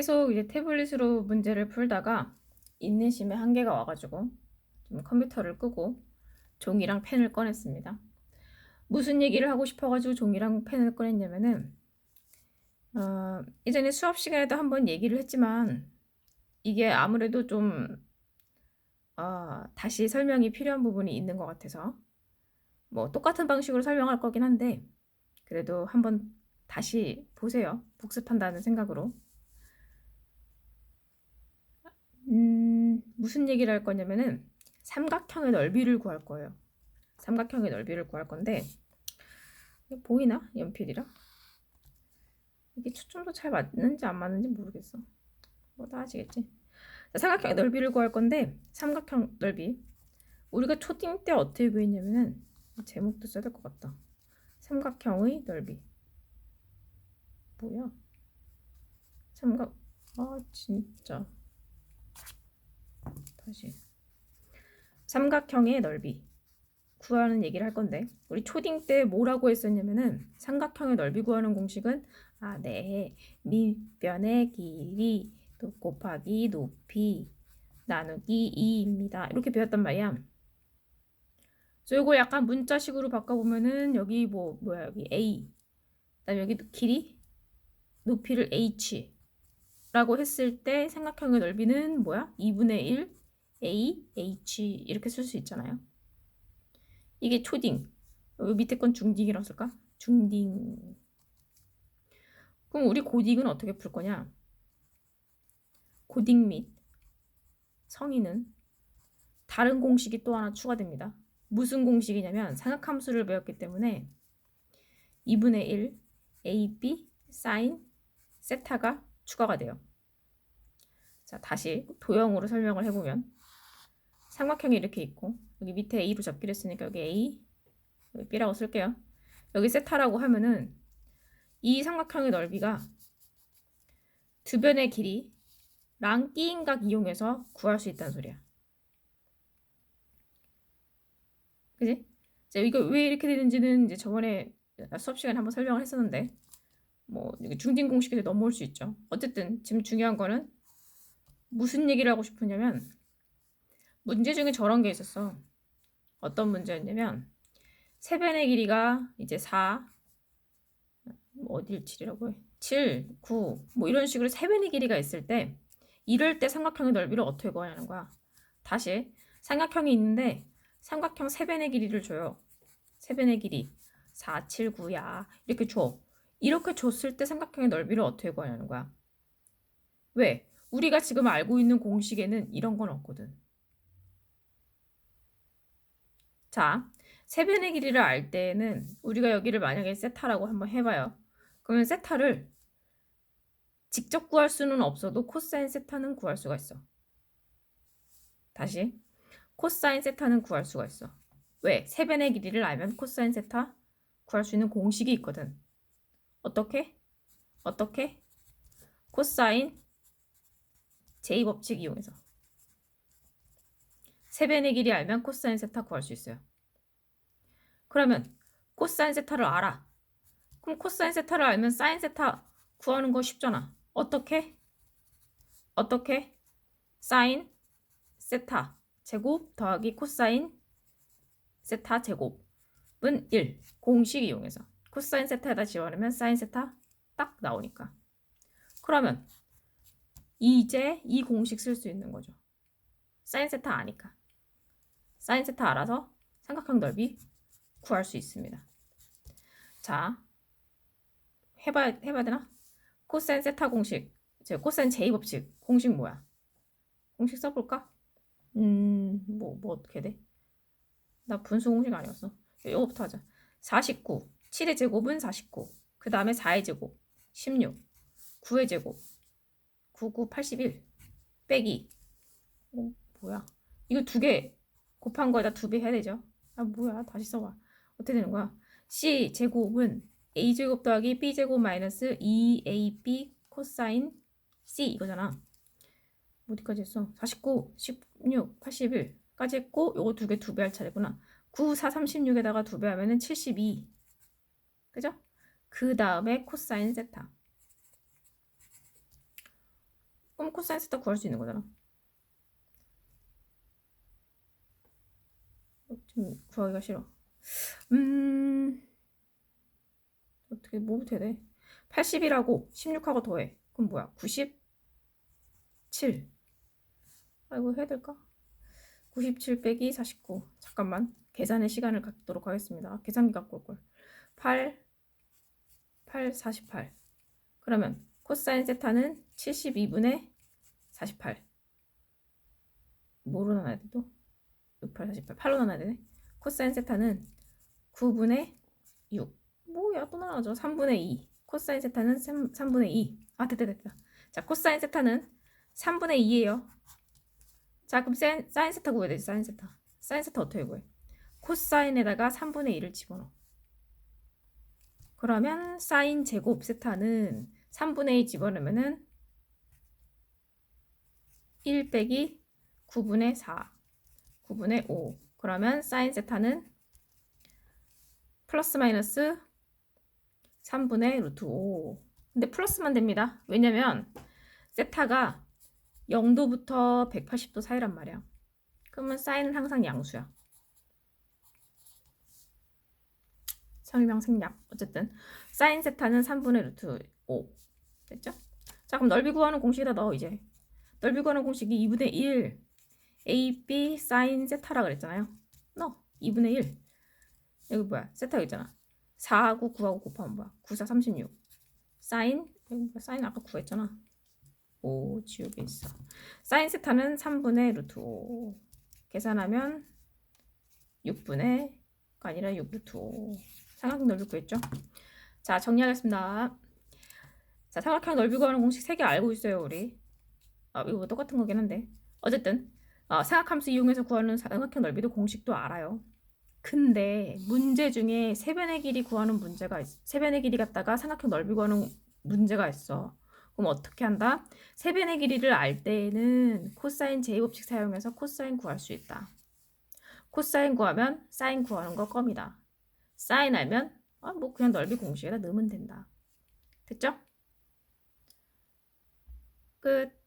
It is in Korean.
계속 이제 태블릿으로 문제를 풀다가 인내심의 한계가 와가지고 좀 컴퓨터를 끄고 종이랑 펜을 꺼냈습니다. 무슨 얘기를 하고 싶어가지고 종이랑 펜을 꺼냈냐면은 어, 예전에 수업 시간에도 한번 얘기를 했지만 이게 아무래도 좀 어, 다시 설명이 필요한 부분이 있는 것 같아서 뭐 똑같은 방식으로 설명할 거긴 한데 그래도 한번 다시 보세요. 복습한다는 생각으로. 음, 무슨 얘기를 할 거냐면은 삼각형의 넓이를 구할 거예요. 삼각형의 넓이를 구할 건데 보이나? 연필이랑? 이게 초점도 잘 맞는지 안 맞는지 모르겠어. 뭐 다 아시겠지? 자, 삼각형의 넓이를 구할 건데 삼각형 넓이 우리가 초딩 때 어떻게 구했냐면은 제목도 써야 될 것 같다. 삼각형의 넓이 뭐야? 삼각 아 진짜 다시 삼각형의 넓이 구하는 얘기를 할 건데 우리 초딩 때 뭐라고 했었냐면은 삼각형의 넓이 구하는 공식은 아, 네. 밑변의 길이 또 곱하기 높이 나누기 2입니다. 이렇게 배웠단 말이야. 이거 약간 문자식으로 바꿔보면은 여기 뭐 뭐야 여기 A 그다음에 여기 길이 높이를 h 라고 했을 때 삼각형의 넓이는 뭐야? 2분의 1 a h 이렇게 쓸 수 있잖아요. 이게 초딩. 여기 밑에 건 중딩이라고 쓸까? 중딩. 그럼 우리 고딩은 어떻게 풀 거냐? 고딩 및 성인은 다른 공식이 또 하나 추가됩니다. 무슨 공식이냐면 삼각함수를 배웠기 때문에 2분의 1 ab 사인 세타가 추가가 돼요. 자, 다시 도형으로 설명을 해보면 삼각형이 이렇게 있고 여기 밑에 A로 잡기로 했으니까 여기 A, 여기 B라고 쓸게요. 여기 세타라고 하면은 이 삼각형의 넓이가 두 변의 길이랑 끼인각 이용해서 구할 수 있다는 소리야. 그지? 자, 이거 왜 이렇게 되는지는 이제 저번에 수업 시간에 한번 설명을 했었는데 뭐 중딩 공식에서 넘어올 수 있죠. 어쨌든 지금 중요한 거는 무슨 얘기를 하고 싶으냐면 문제 중에 저런 게 있었어. 어떤 문제였냐면 세변의 길이가 이제 4뭐 어딜 7이라고 해? 7, 9, 뭐 이런 식으로 세변의 길이가 있을 때 이럴 때 삼각형의 넓이를 어떻게 구하냐는 거야. 다시 삼각형이 있는데 삼각형 세변의 길이를 줘요. 세변의 길이 4, 7, 9야 이렇게 줘. 이렇게 줬을 때 삼각형의 넓이를 어떻게 구하냐는 거야. 왜? 우리가 지금 알고 있는 공식에는 이런 건 없거든. 자, 세변의 길이를 알 때는 우리가 여기를 만약에 세타라고 한번 해봐요. 그러면 세타를 직접 구할 수는 없어도 코사인 세타는 구할 수가 있어. 다시 코사인 세타는 구할 수가 있어. 왜? 세변의 길이를 알면 코사인 세타 구할 수 있는 공식이 있거든. 어떻게? 어떻게? 코사인 제 법칙 이용해서 세변의 길이 알면 코사인 세타 구할 수 있어요. 그러면 코사인 세타를 알아. 그럼 코사인 세타를 알면 사인 세타 구하는 거 쉽잖아. 어떻게? 어떻게? 사인 세타 제곱 더하기 코사인 세타 제곱은 1 공식 이용해서 코사인 세타에다 지워내면 사인 세타 딱 나오니까. 그러면 이제 이 공식 쓸 수 있는 거죠. 사인 세타 아니까. 사인 세타 알아서 삼각형 넓이 구할 수 있습니다. 자, 해봐 해봐야 되나? 코사인 세타 공식, 제 코사인 제이 법칙 공식 뭐야? 공식 써볼까? 음, 뭐, 뭐 어떻게 돼? 나 분수 공식 아니었어. 이거부터 하자. 49. 7의 제곱은 49. 그 다음에 4의 제곱. 16. 9의 제곱. 99, 81. 빼기. 어, 뭐야. 이거 두 개 곱한 거에다 두배 해야 되죠. 아, 뭐야. 다시 써봐. 어떻게 되는 거야? C 제곱은 A 제곱 더하기 B 제곱 마이너스 2AB 코사인 C 이거잖아. 어디까지 했어? 49, 16, 81까지 했고 요거 두 개 두 배 할 차례구나. 9, 4, 36에다가 두 배 하면은 72. 그죠? 그 다음에 코사인 세타. 그럼 코사인 세타 구할 수 있는 거잖아. 좀 구하기가 싫어. 음, 어떻게, 뭐부터 해야 돼? 80이라고 16하고 더해. 그럼 뭐야? 97. 아, 이거 해야 될까? 97 빼기 49. 잠깐만. 계산의 시간을 갖도록 하겠습니다. 계산기 갖고 올 걸. 8, 8, 48. 그러면 코사인 세타는 72분의 48. 뭐로 나눠야 돼 또? 68, 48. 8로 나눠야 되네. 코사인 세타는 9분의 6. 뭐야 또 나눠져. 3분의 2. 코사인 세타는 3, 3분의 2. 아 됐다 됐다. 자 코사인 세타는 3분의 2예요. 자 그럼 사인 세타 구해야 되지 사인 세타. 사인 세타 어떻게 구해? 코사인에다가 3분의 2를 집어넣어. 그러면 사인 제곱 세타는 3분의 2 집어넣으면은 1 빼기 9분의 4, 9분의 5. 그러면 사인 세타는 플러스 마이너스 3분의 루트 5. 근데 플러스만 됩니다. 왜냐면 세타가 0도부터 180도 사이란 말이야. 그러면 사인은 항상 양수야. 설명생략. 어쨌든 사인 세타는 3분의 루트 5. 됐죠? 자 그럼 넓이 구하는 공식에다 넣어 이제. 넓이 구하는 공식이 2분의 1 AB 사인 세타라 그랬잖아요. 넣어. 2분의 1. 여기 뭐야? 세타가 있잖아. 4하고 9하고 곱하면 뭐야? 9, 4, 36. 사인 여기 뭐야? 사인 아까 구했잖아. 5 지우개 있어. 사인 세타는 3분의 루트 5. 계산하면 6분의 가 아니라 6 루트 5. 삼각형 넓이 구했죠? 자, 정리하겠습니다. 자, 삼각형 넓이 구하는 공식 3개 알고 있어요, 우리. 아, 이거 똑같은 거긴 한데. 어쨌든 어, 삼각함수 이용해서 구하는 삼각형 넓이도 공식도 알아요. 근데 문제 중에 세변의 길이 구하는 문제가 있, 세변의 길이 갖다가 삼각형 넓이 구하는 문제가 있어. 그럼 어떻게 한다? 세변의 길이를 알 때에는 코사인 제곱식 사용해서 코사인 구할 수 있다. 코사인 구하면 사인 구하는 거 껌이다. 사인 알면 아, 뭐 그냥 넓이 공식에다 넣으면 된다. 됐죠? 끝.